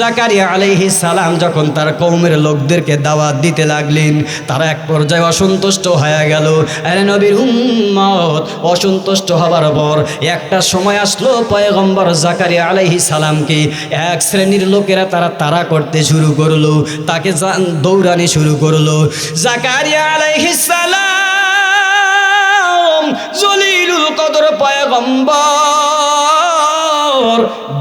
জাকারিয়া আলাইহি সালাম যখন তার কৌমের লোকদেরকে দাওয়াত দিতে লাগলেন, তারা এক পর্যায়ে অসন্তুষ্ট হয়ে গেল। আরে নবীর উম্মত, অসন্তুষ্ট হবার পর একটা সময় আসলো পয়গম্বর জাকারিয়া আলাইহি সালামকে। এক শ্রেণির লোকেরা তারা তারা করতে শুরু করল, তাকে দৌড়ানি শুরু করল। জাকারিয়া আলাইহি সালাম জলিলুল কদর পয়গম্বর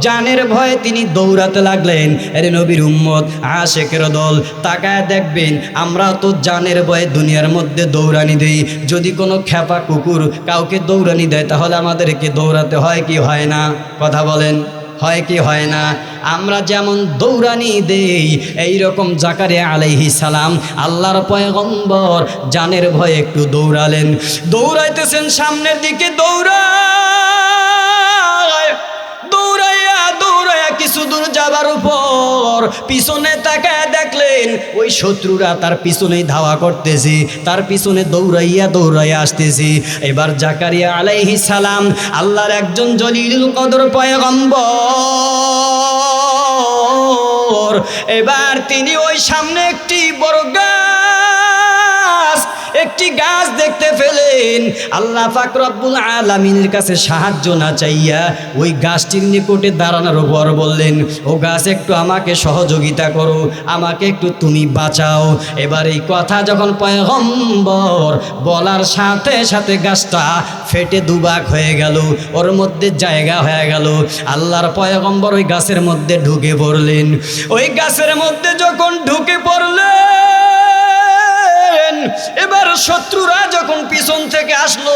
জানের ভয়ে তিনি দৌড়াতে লাগলেন। আরে নবীর উম্মত, আশেকের দল, তাকায় দেখবেন, আমরা তো জানের ভয়ে দুনিয়ার মধ্যে দৌড়ানি দেই। যদি কোনো খ্যাপা কুকুর কাউকে দৌড়ানি দেয়, তাহলে আমাদেরকে দৌড়াতে হয় কি হয় না? কথা বলেন, হয় কি হয় না? আমরা যেমন দৌড়ানি দেই এই রকম জাকারে আলাইহি সালাম আল্লাহর পয়গম্বর জানের ভয়ে একটু দৌড়ালেন। দৌড়াইতেছেন সামনের দিকে দৌড়ায় কিছু দূর যাবার উপর পিছনে তাকায় দেখলেন, ওই শত্রুরা তার পিছনেই ধাওয়া করতেছে, তার পিছনে দৌড়াইয়া দৌড়াইয়া আসতেছে। এবার জাকারিয়া আলাইহি সালাম আল্লাহর একজন জলিল কদর পয়গম্বর, এবার তিনি ওই সামনে একটি বড় দেখতে পেলেন। আল্লাহ পাক রব্বুল আলামিনের কাছে সাহায্য না চাইয়া ওই গাছটির নিকটে দাঁড়ানোর পর বললেন, ও গাছ, একটু আমাকে সহযোগিতা করো, আমাকে একটু তুমি বাঁচাও। এবার এই কথা যখন পয়গম্বর বলার সাথে সাথে গাছটা ফেটে দুবাক হয়ে গেল, ওর মধ্যে জায়গা হয়ে গেল। আল্লাহর পয়গম্বর ওই গাছের মধ্যে ঢুকে পড়লেন। ওই গাছের মধ্যে যখন ঢুকে পড়লেন এবার শত্রুরা যখন পিছন থেকে আসলো,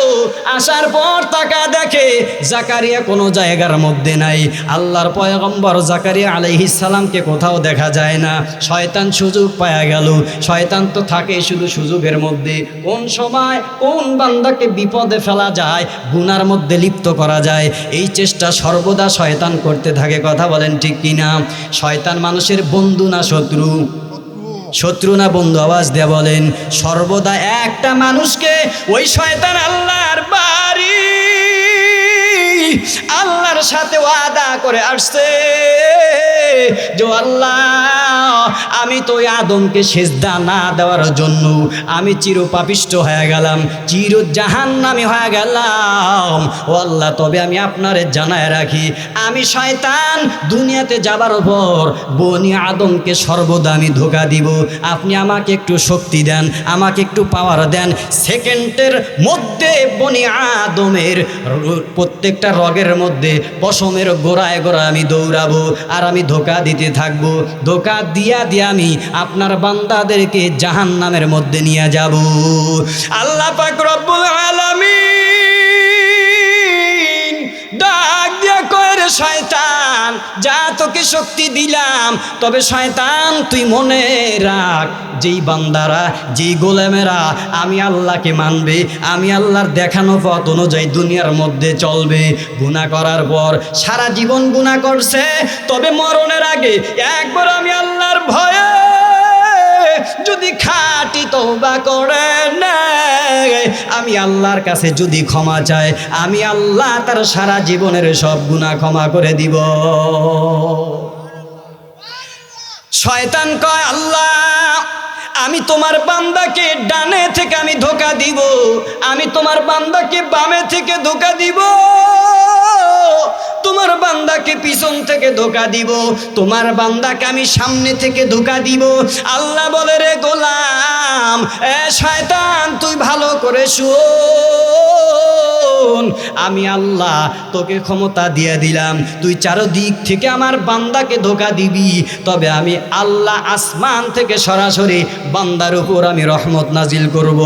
আসার পর তাকা দেখে জাকারিয়া কোনো জায়গার মধ্যে নাই। আল্লাহর পয়গম্বর জাকারিয়া আলাইহিস সালামকে কোথাও দেখা যায় না। শয়তান সুযোগ পাওয়া গেল। শয়তান তো থাকে শুধু সুযোগের মধ্যে। কোন সময় কোন বান্দাকে বিপদে ফেলা যায়, গুনার মধ্যে লিপ্ত করা যায়, এই চেষ্টা সর্বদা শয়তান করতে থাকে। কথা বলেন ঠিক কিনা? শয়তান মানুষের বন্ধু না শত্রু? শত্রু না বন্ধু আওয়াজ দেয়া বলেন সর্বদা একটা মানুষকে ওই শয়তান আল্লাহর বাড়ি আল্লাহর সাথে ওয়াদা করে আসছে যে আল্লাহ, আমি তো আদমকে সেজদা না দেওয়ার জন্য আমি চির পাপিষ্ট হয়ে গেলাম চির জাহান নামি হয়ে গেলাম। ও আল্লাহ, তবে আমি আপনারে জানায় রাখি, আমি শয়তান, দুনিয়াতে যাবার পর বনি আদমকে সর্বদা আমি ধোকা দিব। আপনি আমাকে একটু শক্তি দেন, আমাকে একটু পাওয়ার দেন। সেকেন্ডের মধ্যে বনি আদমের প্রত্যেকটা রগের মধ্যে পশমের গোড়ায় গোড়ায় আমি দৌড়াবো আর আমি ধোকা দিতে থাকব। ধোকা দিয়া দিয়ে আমি আপনার বান্দাদেরকে জাহান নামের মধ্যে নিয়ে যাব। আল্লাহ পাক রব্বুল আলামিন ডাক দিয়া রে শয়তান, যা তোকে শক্তি দিলাম, তবে শয়তান, তুই মনে রাখ, যেই বান্দারা, যেই গোলেমেরা, আমি আল্লাহকে মানবে, আমি আল্লাহর দেখানো পথ অনুযায়ী দুনিয়ার মধ্যে চলবে গুণা করার পর সারা জীবন গুণা করছে, তবে মরণের আগে একবার আমি আল্লাহর ভয়ে যদি খাটি তওবা করে আমি আল্লাহর কাছে যদি ক্ষমা চাই, আমি আল্লাহ তার সারা জীবনের সব গুনাহ ক্ষমা করে দিব। শয়তান কয়, আল্লাহ, আমি তোমার বান্দাকে ডানে থেকে আমি ধোকা দিব, আমি তোমার বান্দাকে বামে থেকে ধোকা দিব। ধোকা দিব, তোমার বান্দাকে আমি সামনে থেকে ধোকা দিব। আল্লাহ বলে, রে গোলাম, এ শয়তান, তুই ভালো করে শোন। আমি আল্লাহ তোকে ক্ষমতা দিয়ে দিলাম। তুই চারদিক থেকে আমার বান্দাকে ধোকা দিবি। তবে আমি আল্লাহ আসমান থেকে সরাসরি বান্দার উপর আমি রহমত নাজিল করব।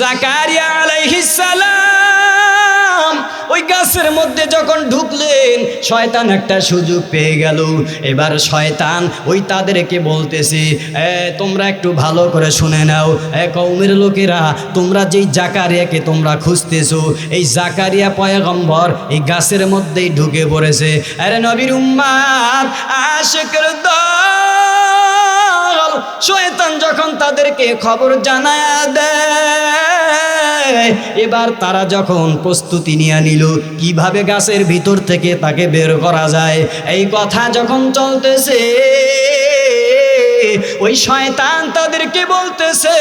জাকারিয়া আলাইহিস সালাম ওই গাছের মধ্যে যখন ঢুকলেন, শয়তান একটা সুযোগ পেয়ে গেল। এবার শয়তান ওই তাদেরকে বলতেছে তোমরা একটু ভালো করে শুনে নাও। কৌমের লোকেরা, তোমরা যেই জাকারিয়াকে তোমরা খুঁজতেছো, এই জাকারিয়া পয়গম্বর এই গাছের মধ্যেই ঢুকে পড়েছে। আরে নবীর উম্মাদ, আশেকের দল শয়তান যখন তাদেরকে খবর জানায় দেয়, এবার তারা যখন প্রস্তুতি নিয়ে নিল, কীভাবে গাছের ভিতর থেকে তাকে বের করা যায়? এই কথা যখন চলতেছে ওই শয়তান তাদেরকে বলতেছে,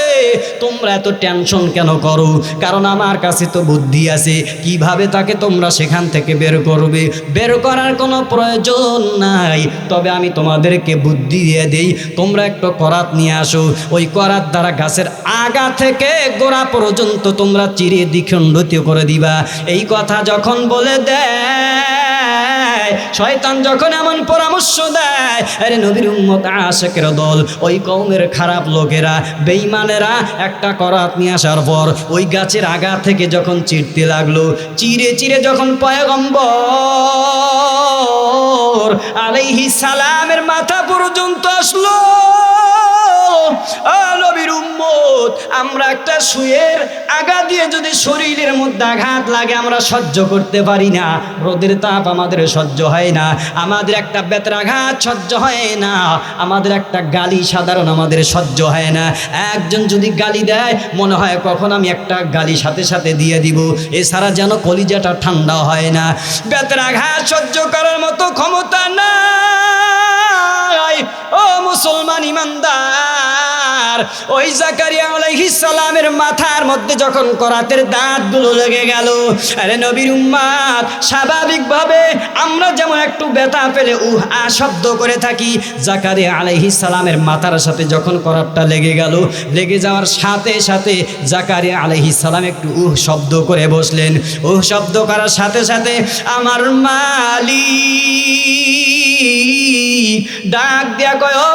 তোমরা এত টেনশন কেন করো? কারণ আমার কাছে তো বুদ্ধি আছে। কীভাবে তাকে তোমরা সেখান থেকে বের করবে? বের করার কোনো প্রয়োজন নাই। তবে আমি তোমাদেরকে বুদ্ধি দিয়ে দেই, তোমরা একটু করাত নিয়ে আসো। ওই করাত দ্বারা গাছের আগা থেকে গোড়া পর্যন্ত তোমরা চিরে দ্বিখণ্ডিত করে দিবা। এই কথা যখন বলে দেয় শয়তান যখন এমন পরামর্শ দেয়, আরে নবীর উম্মত আশেকের দল, ওই কৌমের খারাপ লোকেরা বেইমানেরা একটা করাত নিয়ে আসার পর ওই গাছের আগা থেকে যখন চিরতে লাগল, চিরে চিরে যখন পয়গম্বর আলাইহি সালামের মাথা পর্যন্ত আসলো নবীর উম্মত, আমরা একটা সুয়ের আগা দিয়ে যদি শরীরের মধ্যে আঘাত লাগে, আমরা সহ্য করতে পারি না। রোদের তাপ আমাদের সহ্য হয় না। আমাদের একটা বেতরাঘাত সহ্য হয় না। আমাদের একটা গালি সাধারণ আমাদের সহ্য হয় না। একজন যদি গালি দেয়, মনে হয় কখন আমি একটা গালি সাথে সাথে দিয়ে দিব। এছাড়া যেন কলিজাটা ঠান্ডা হয় না। বেতরাঘাত সহ্য করার মতো ক্ষমতা নাই ও মুসলমান ইমানদার, ওই জাকারিয়া আলাইহিস সালামের মাথার মধ্যে যখন করাতের দাঁতগুলো লেগে গেল, আরে নবীর উম্মাদ, স্বাভাবিকভাবে আমরা যেমন একটু ব্যথা পেলে উহ, আ শব্দ করে থাকি, জাকারিয়া আলাইহিস সালামের মাথার সাথে যখন করাতটা লেগে গেল, লেগে যাওয়ার সাথে সাথে জাকারিয়া আলাইহিস সালাম একটু উহ, শব্দ করে বসলেন। উহ, শব্দ করার সাথে সাথে আমার মালিক ডাক দিয়া কয়, ও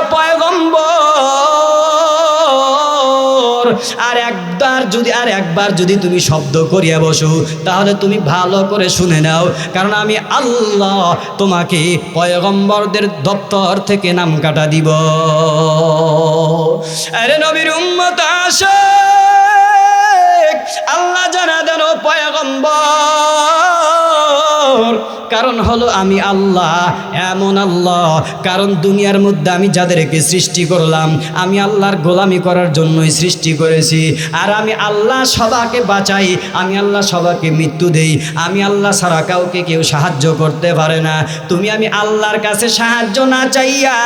আর একবার যদি আর একবার যদি তুমি শব্দ করিয়া বসো, তাহলে তুমি ভালো করে শুনে নাও। কারণ আমি আল্লাহ তোমাকে পয়গম্বরদের দপ্তর থেকে নাম কাটা দিব। আরে নবীর উম্মত আসে। আল্লাহ জানা দেন পয়গম্বর কারণ হলো আমি আল্লাহ, এমন আল্লাহ। কারণ দুনিয়ার মধ্যে আমি যাদেরকে সৃষ্টি করলাম, আমি আল্লাহর গোলামি করার জন্যই সৃষ্টি করেছি। আর আমি আল্লাহ সবাকে বাঁচাই, আমি আল্লাহ সবাকে মৃত্যু দেই। আমি আল্লাহ ছাড়া কাউকে কেউ সাহায্য করতে পারে না। তুমি আমি আল্লাহর কাছে সাহায্য না চাইয়া,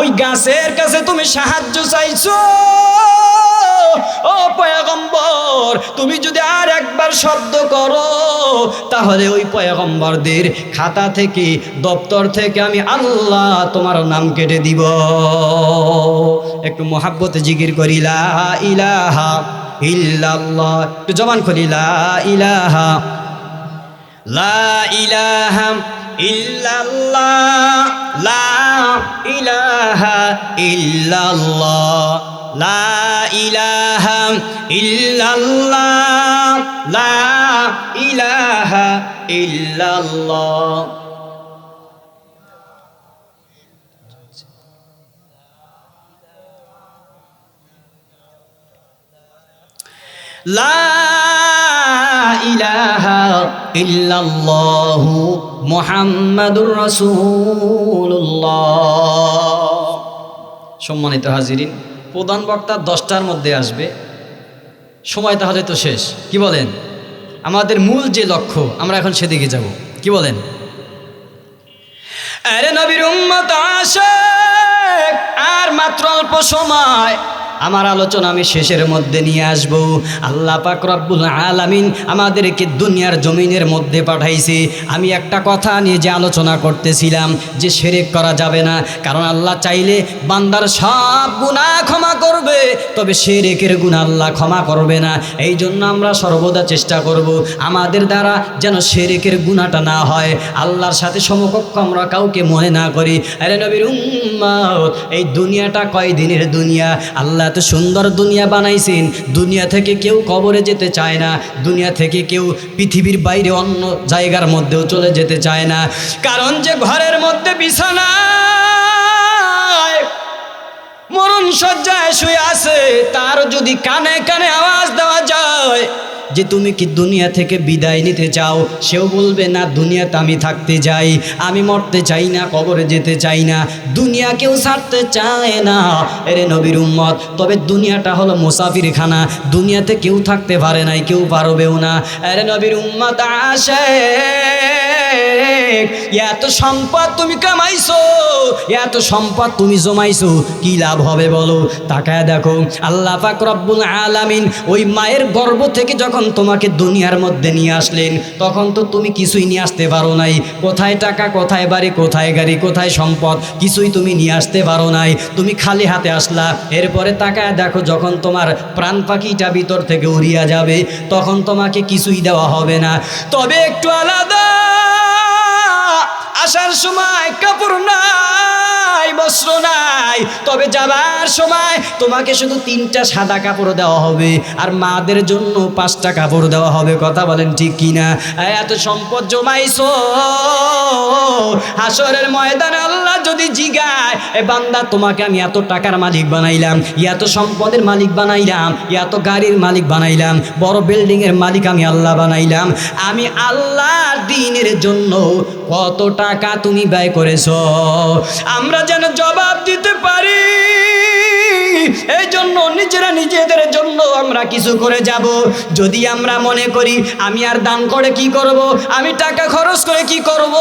ওই গাছের কাছে তুমি সাহায্য চাইছো। ও পয়গম্বর, তুমি যদি আর একবার শব্দ করো, তাহলে ওই পয়গম্বরদের খাতা থেকে, দপ্তর থেকে আমি আল্লাহ তোমার নাম কেটে দিব। একটু মোহাব্বত জিকির করি, লা ইলাহা ইল্লাল্লাহ। একটু জবান খুলি লা ইলাহা। লা ইলাহা ইল্লাল্লাহ। লা ইলাহা ইল্লাল্লাহ। লা ইলাহা ইল্লাল্লাহ লা ইলাহা ইল্লাল্লাহ। লা ইলাহা ইল্লাল্লাহু মুহাম্মাদুর রাসূলুল্লাহ। সম্মানিত হাজিরিন প্রধান বক্তা দশটার মধ্যে আসবে। সময় তাহলে তো শেষ। কি বলেন? আমাদের মূল যে লক্ষ্য, আমরা এখন সেদিকে যাব। কি বলেন? আরে আর মাত্র অল্প সময়। আমার আলোচনা আমি শেষের মধ্যে নিয়ে আসব। আল্লাহ পাক রব্বুল আলামিন আমাদেরকে দুনিয়ার জমিনের মধ্যে পাঠাইছে। আমি একটা কথা নিয়ে যে আলোচনা করতেছিলাম যে সেরেক করা যাবে না, কারণ আল্লাহ চাইলে বান্দার সব গুনাহ ক্ষমা করবে, তবে সেরেকের গুণ আল্লাহ ক্ষমা করবে না। এই জন্য আমরা সর্বদা চেষ্টা করব আমাদের দ্বারা যেন সেরেকের গুণাটা না হয়। আল্লাহর সাথে সমকক্ষ আমরা কাউকে মনে না করি। আরে নবীর উম্মাত, এই দুনিয়াটা কয় দিনের দুনিয়া? আল্লাহ এত সুন্দর দুনিয়া বানাইছেন, দুনিয়া থেকে কেউ কবরে যেতে চায় না, দুনিয়া থেকে কেউ পৃথিবীর বাইরে অন্য জায়গার মধ্যেও চলে যেতে চায় না। কারণ যে ঘরের মধ্যে বিছানা মরণ সজ্জায় শুয়ে আছে, তার যদি কানে কানে আওয়াজ দেওয়া যায় যে তুমি কি দুনিয়া থেকে বিদায় নিতে চাও, সেও বলবে, না, দুনিয়াতে আমি থাকতে চাই, আমি মরতে চাই না, কবরে যেতে চাই না, দুনিয়া কেউ ছাড়তে চায় না। এরে নবীর উম্মত, তবে দুনিয়াটা হলো মুসাফিরখানা, দুনিয়াতে কেউ থাকতে পারে নাই, কেউ পারবেও না। এরে নবীর উম্মত আসে। এত সম্পদ তুমি কামাইছো, এত সম্পদ তুমি জমাইছো, কি লাভ হবে বলো? তাকায় দেখো, আল্লাহ পাক রব্বুল আলামিন ওই মায়ের গর্ভ থেকে যখন তোমাকে দুনিয়ার মধ্যে নিয়ে আসলেন, তখন তো তুমি কিছুই নিয়ে আসতে পারো নাই। কোথায় টাকা, কোথায় বাড়ি, কোথায় গাড়ি, কোথায় সম্পদ, কিছুই তুমি নিয়ে আসতে পারো নাই। তুমি খালি হাতে আসলা। এরপরে তাকায় দেখো, যখন তোমার প্রাণ পাখিটা ভিতর থেকে উড়িয়া যাবে, তখন তোমাকে কিছুই দেওয়া হবে না। তবে একটু আলাদা আসার সময় কাপড় নাই বস্ত্র নাই তবে যাবার সময় তোমাকে শুধু তিনটা সাদা কাপড় দেওয়া হবে আর মাদের জন্য পাঁচটা কাপড় দেওয়া হবে। কথা বলেন ঠিক কিনা? এত সম্পদ জমাইছো। হাসরের ময়দানে আল্লাহ যদি জিগায়, এ বান্দা তোমাকে আমি এত টাকার মালিক বানাইলাম, এত সম্পদের মালিক বানাইলাম, এত গাড়ির মালিক বানাইলাম, বড় বিল্ডিং এর মালিক আমি আল্লাহ বানাইলাম। আমি আল্লাহ দিনের জন্য কত টাকা তুমি ব্যয় করেছ? আমরা যেন জবাব দিতে পারি। এই জন্য নিজেরা নিজেদের জন্য আমরা কিছু করে যাব। যদি আমরা মনে করি, আমি আর দান করে কি করব? আমি টাকা খরচ করে কি করব?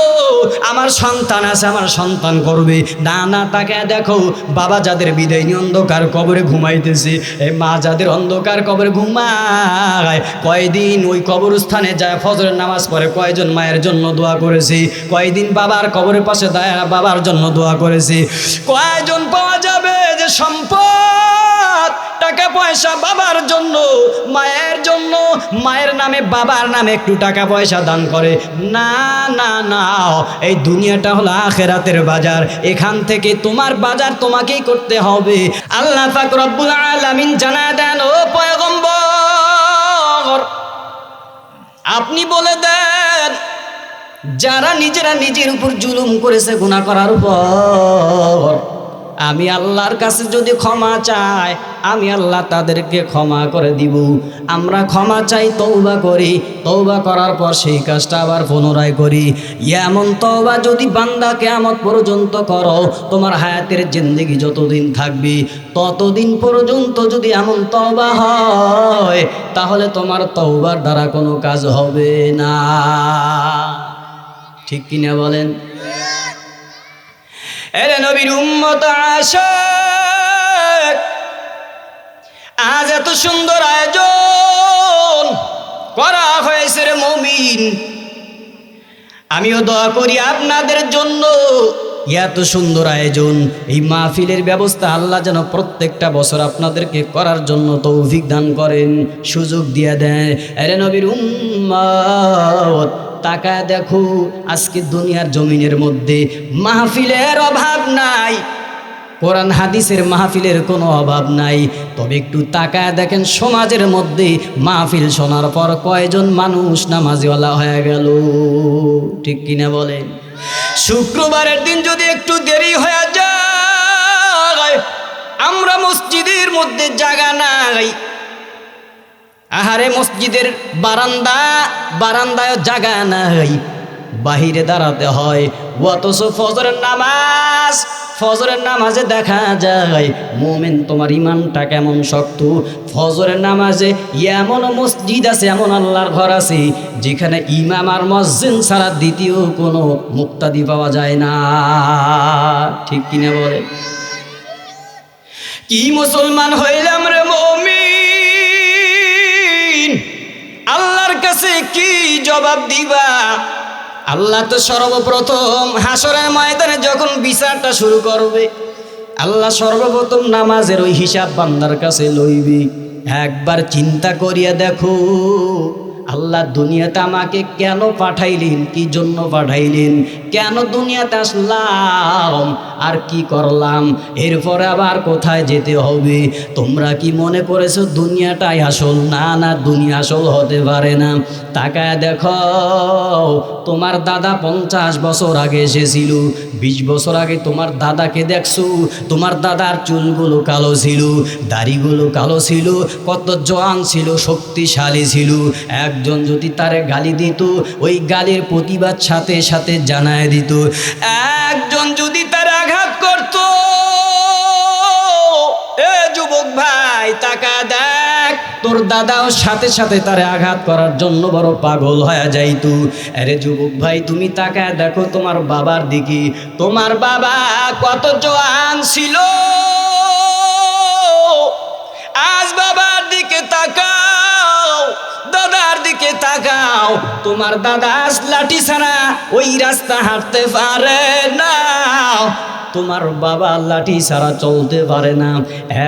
আমার সন্তান আছে, আমার সন্তান করবে। না না, তাকে দেখো, বাবা যাদের বিদায় অন্ধকার কবরে ঘুমাইতেছে এই মা যাদের অন্ধকার কবরে ঘুমায়, কয়দিন ওই কবরস্থানে যায়, ফজরের নামাজ পড়ে, কয়জন মায়ের জন্য দোয়া করেছে, কয়দিন বাবার কবরের পাশে দায় বাবার জন্য দোয়া করেছে। কয়জন পাওয়া যাবে যে সম্পদ? টাকা পয়সা বাবার জন্য, মায়ের জন্য। মায়ের নামে, বাবার নামে একটু টাকা পয়সা দান করে। না না না, এই দুনিয়াটা হলো আখেরাতের বাজার। এখান থেকে তোমার বাজার তোমাকেই করতে হবে। আল্লাহ পাক রব্বুল আলামিন জানা দেন, ও পয়গম্বর। আপনি বলে দেন, যারা নিজেরা নিজের উপর জুলুম করেছে গুণা করার উপর। আমি আল্লাহর কাছে যদি ক্ষমা চাই, আমি আল্লাহ তাদেরকে ক্ষমা করে দিব। আমরা ক্ষমা চাই তৌবা করি। তৌবা করার পর সেই কাজটা আবার পুনরায় করি। এমন তৌবা যদি বান্দা কেমন পর্যন্ত করো, তোমার হায়াতের জিন্দগি যতদিন থাকবে, ততদিন পর্যন্ত যদি এমন তওবা হয়, তাহলে তোমার তওবার দ্বারা কোনো কাজ হবে না। ঠিক কিনা বলেন? এরে নবীর উম্মত আশাক, আজ এত সুন্দর আয়োজন করা হয়েছে রে মমিন। আমিও দয়া করি আপনাদের জন্য এত সুন্দর আয়োজন, এই মাহফিলের ব্যবস্থা আল্লাহ যেন প্রত্যেকটা বছর আপনাদেরকে করার জন্য তৌফিক দান করেন, সুযোগ দিয়ে দেন এরে নবীর উম্মত তাকায় দেখো, আজকে দুনিয়ার জমিনের মধ্যে মাহফিলের অভাব নাই। কোরআন হাদিসের মাহফিলের কোনো অভাব নাই। তবে একটু তাকায় দেখেন, সমাজের মধ্যে মাহফিল শোনার পর কয়জন মানুষ নামাজিওয়ালা হয়ে গেল, ঠিক কিনা বলেন? শুক্রবারের দিন যদি একটু দেরি হয়ে যায়, আমরা মসজিদের মধ্যে জাগা নাই। আহারে মসজিদের বারান্দা বারান্দায় জাগা নাই। বাহিরে দাঁড়াতে হয়। অথচ ফজরের নামাজ, ফজরের নামাজে দেখা যায়, মোমেন তোমার ইমানটা কেমন শক্ত? ফজরের নামাজে এমন মসজিদ আছে, এমন আল্লাহর ঘর আছে, যেখানে ইমাম আর মসজিদ ছাড়া দ্বিতীয় কোনো মুক্তাদি পাওয়া যায় না। ঠিক কিনা বলে? কি মুসলমান হইলাম রে মমিন? আল্লাহর কাছে কি জবাব দিবা? আল্লাহ তো সর্বপ্রথম হাসরের ময়দানে যখন বিচারটা শুরু করবে, আল্লাহ সর্বপ্রথম নামাজের ওই হিসাব বান্দার কাছে লইবি। একবার চিন্তা করিয়া দেখো আল্লাহ দুনিয়াতে আমাকে কেন পাঠাইলেন? কি জন্য পাঠাইলেন? কেন দুনিয়াতে আসলাম? আর কি করলাম? এরপরে আবার কোথায় যেতে হবে? তোমরা কি মনে করেছ দুনিয়াটাই আসল? না না, দুনিয়া আসল হতে পারে না। তাকায় দেখো, তোমার দাদা পঞ্চাশ বছর আগে এসেছিল। বিশ বছর আগে তোমার দাদাকে দেখছ? তোমার দাদার চুলগুলো কালো ছিল, দাড়িগুলো কালো ছিল, কত জোয়ান ছিল, শক্তিশালী ছিল। একজন যদি তারে গালি দিত, ওই গালির প্রতিবাদ সাথে সাথে জানায় দিত। একজন যদি তার আঘাত করত, এ যুবক ভাই টাকা দেখ, তোর দাদাও সাথে সাথে তারে আঘাত করার জন্য বড় পাগল হয়ে যাইতু। আরে যুবক ভাই, তুমি তাকায় দেখো তোমার বাবার দিকে। তোমার বাবা কত জোয়ান ছিল তোমার দাদা লাঠি ছাড়া ওই রাস্তা হাঁটতে পারে না। তোমার বাবা লাঠি ছাড়া চলতে পারে না।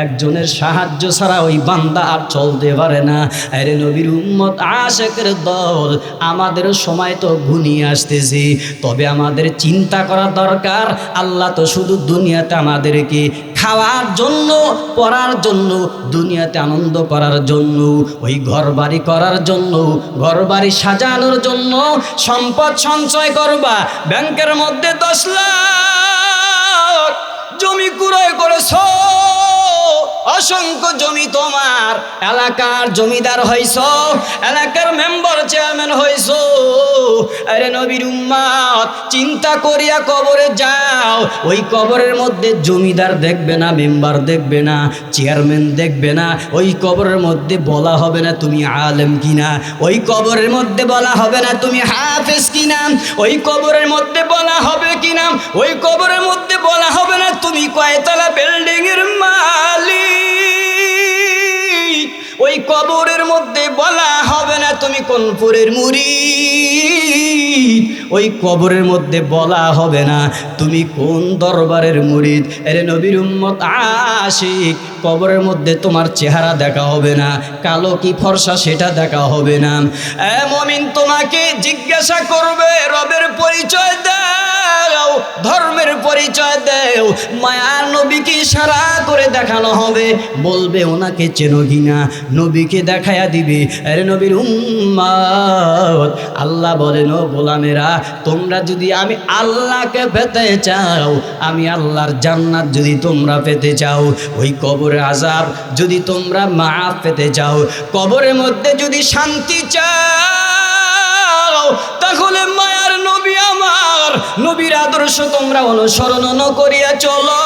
একজনের সাহায্য ছাড়া ওই বান্দা আর চলতে পারে না। আরে নবীর উম্মত আশেকের দল, আমাদের সময় তো ঘুনিয়ে আসতেছে। তবে আমাদের চিন্তা করা দরকার। আল্লাহ তো শুধু দুনিয়াতে আমাদেরকে খাওয়ার জন্য, পড়ার জন্য, দুনিয়াতে আনন্দ করার জন্য, ওই ঘর বাড়ি করার জন্য ঘর বাড়ি সাজানোর জন্য সম্পদ সঞ্চয় করবা। ব্যাংকের মধ্যে দশ লাখ জমি কুড়াই করেছ। অসংখ্য জমি তোমার, এলাকার জমিদার হইছ, এলাকার মেম্বার চেয়ারম্যান হইছ। আরে নবীর উম্মাদ চিন্তা করিয়া কবরে যাও। ওই কবরের মধ্যে জমিদার দেখবে না, মেম্বার দেখবে না, চেয়ারম্যান দেখবে না। ওই কবরের মধ্যে বলা হবে না তুমি আলেম কিনা। ওই কবরের মধ্যে বলা হবে না তুমি হাফেজ কিনা। ওই কবরের মধ্যে বলা হবে কিনা। ওই কবরের মধ্যে বলা হবে না তুমি কয়তলা বিল্ডিং এর মালিক। ওই কবরের মধ্যে বলা হবে না তুমি কোন পুরের মুড়ি ওই কবরের মধ্যে বলা হবে না তুমি কোন দরবারের মুড়িদ এরে নবীর উম্মত আশিক কবরের মধ্যে তোমার চেহারা দেখা হবে না, কালো কি ফর্সা সেটা দেখা হবে না। মমিন তোমাকে জিজ্ঞাসা করবে, রবের পরিচয় দাও, ধর্মের পরিচয় দেও, মায়ার নবীকে সারা করে দেখানো হবে। বলবে, ওনাকে চেনো কিনা নবীকে দেখায়া দিবে। আরে নবীর উম্মাদ, আল্লাহ বলেন, ও গোলামেরা, তোমরা যদি আমি আল্লাহকে পেতে চাও, আমি আল্লাহর জান্নাত যদি তোমরা পেতে চাও, ওই কবরে আজাব যদি তোমরা মাফ পেতে যাও, কবরের মধ্যে যদি শান্তি চাও, তাহলে মায়ার নবী আমার, নবীর আদর্শ তোমরা অনুসরণ করিয়া চলো।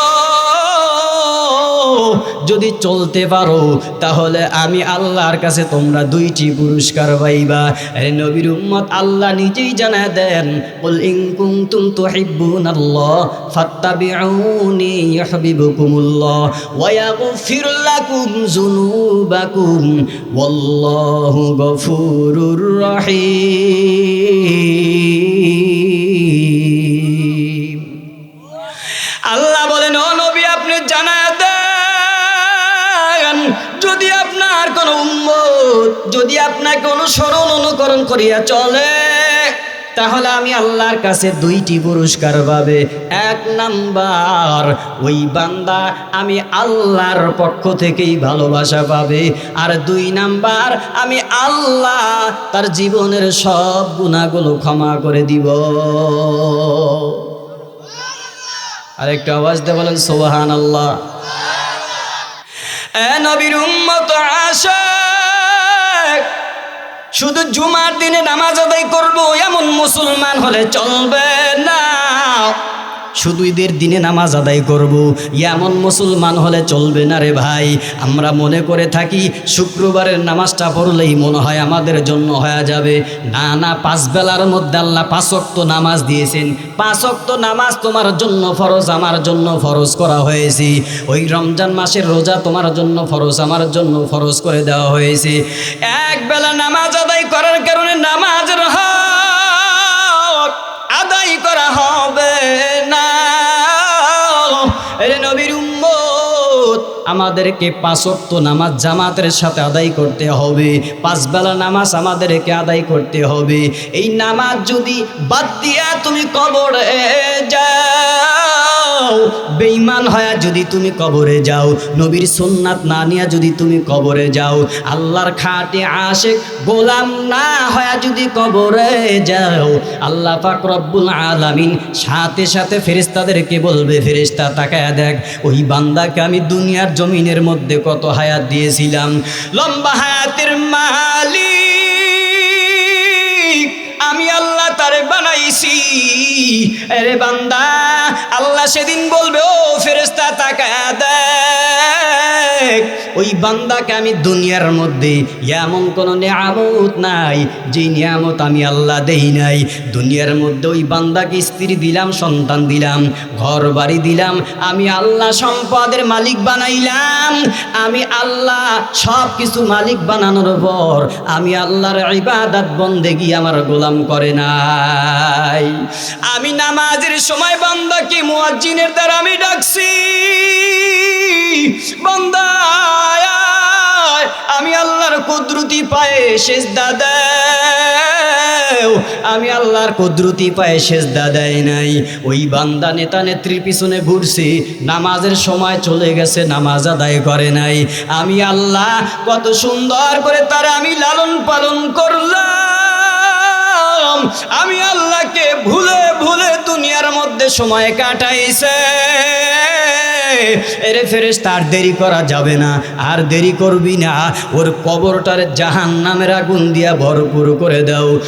যদি চলতে পারো, তাহলে আমি আল্লাহর কাছে তোমরা দুইটি পুরস্কার পাইবা। আরে নবীর উম্মত, আল্লাহ নিজেই জানা দেন বল ইন কুনতুম তুহিব্বুনাল্লাহ, ফাত্তাবিউনি ইউহিব্বুকুমুল্লাহ, ওয়া ইয়াগফির লাকুম যুনুবাকুম, ওয়াল্লাহু গফুরুর রহিম। যদি আপনাকে অনুসরণ অনুকরণ করিয়া চলে, তাহলে আমি আল্লাহর কাছে দুইটি পুরস্কার পাবে। এক নাম্বার, ওই বান্দা আমি আল্লাহর পক্ষ থেকেই ভালোবাসা পাবে। আর দুই নাম্বার, আমি আল্লাহ তার জীবনের সব গুণাগুলো ক্ষমা করে দিব। আর একটু আওয়াজ দিয়ে বলেন সোবাহান আল্লাহ এ নবীর উম্মত আশা শুধু জুমার দিনে নামাজ আদায় করব এমন মুসলমান হলে চলবে না। শুধু ঈদের দিনে নামাজ আদায় করব। এমন মুসলমান হলে চলবে না রে ভাই। আমরা মনে করে থাকি শুক্রবারের নামাজটা পড়লেই মনে হয় আমাদের জন্য হয়ে যাবে। না না, পাঁচ বেলার মধ্যে আল্লাহ পাঁচক্ত নামাজ দিয়েছেন। পাঁচক্ত নামাজ তোমার জন্য ফরজ, আমার জন্য ফরজ করা হয়েছে। ওই রমজান মাসের রোজা তোমার জন্য ফরজ, আমার জন্য ফরজ করে দেওয়া হয়েছে। এক বেলা নামাজ আদায় করার কারণে নামাজের হক আদায় করা হবে। নবীর উম্মত আমাদেরকে পাঁচক্ত নামাজ জামাতের সাথে আদায় করতে হবে। পাঁচ বেলা নামাজ আমাদেরকে আদায় করতে হবে। এই নামাজ যদি বাদ দিয়া তুমি কবরে যাও, বেঈমান হয়া যদি তুমি কবরে যাও, নবীর সুন্নাত না নিয়া যদি তুমি কবরে যাও, আল্লাহর খাটে আশেক গোলাম না হয়া যদি কবরে যাও, আল্লাহ পাক রব্বুল আলামিন সাথে সাথে ফেরেশতাদেরকে বলবে, ফেরেশতা তাকায় দেখ, ওই বান্দাকে আমি দুনিয়ার জমিনের মধ্যে কত হায়াত দিয়েছিলাম। লম্বা হায়াতের মালি আমি আল্লাহ তারে বানাইছি। আরে বান্দা, আল্লাহ সেদিন বলবে, ও ফেরেস্তা তাকায় দেখ, ওই বান্দাকে আমি দুনিয়ার মধ্যে এমন কোনো নিয়ামত নাই যে নিয়ামত আমি আল্লাহ দেই নাই। দুনিয়ার মধ্যে ওই বান্দাকে স্ত্রী দিলাম, সন্তান দিলাম ঘর বাড়ি দিলাম, আমি আল্লাহ সম্পদের মালিক বানাইলাম, আমি আল্লাহ সব কিছু মালিক বানানোর পর আমি আল্লাহর ইবাদত বন্দেগি আমার গোলাম করে নাই। আমি নামাজের সময় বান্দাকে মুয়াজ্জিনের দ্বারা আমি ডাকছি কুদরতি পায়ে শেষ দাদা আমি আল্লাহর কুদরতি পায়ে শেষ দেয় নাই। ওই বান্দা নেতা নেত্রীর পিছনে ঘুরছে, নামাজের সময় চলে গেছে, নামাজ আদায় করে নাই। আমি আল্লাহ কত সুন্দর করে তারা আমি লালন পালন করলাম। আমি আল্লাহকে ভুলে ভুলে দুনিয়ার মধ্যে সময় কাটাইছে। এরে ফেরেস তার দেরি করা যাবে না, আর দেরি করবি না। ওর কবরটার জাহান নামের আগুন দিয়া ভরপুর করে দাও।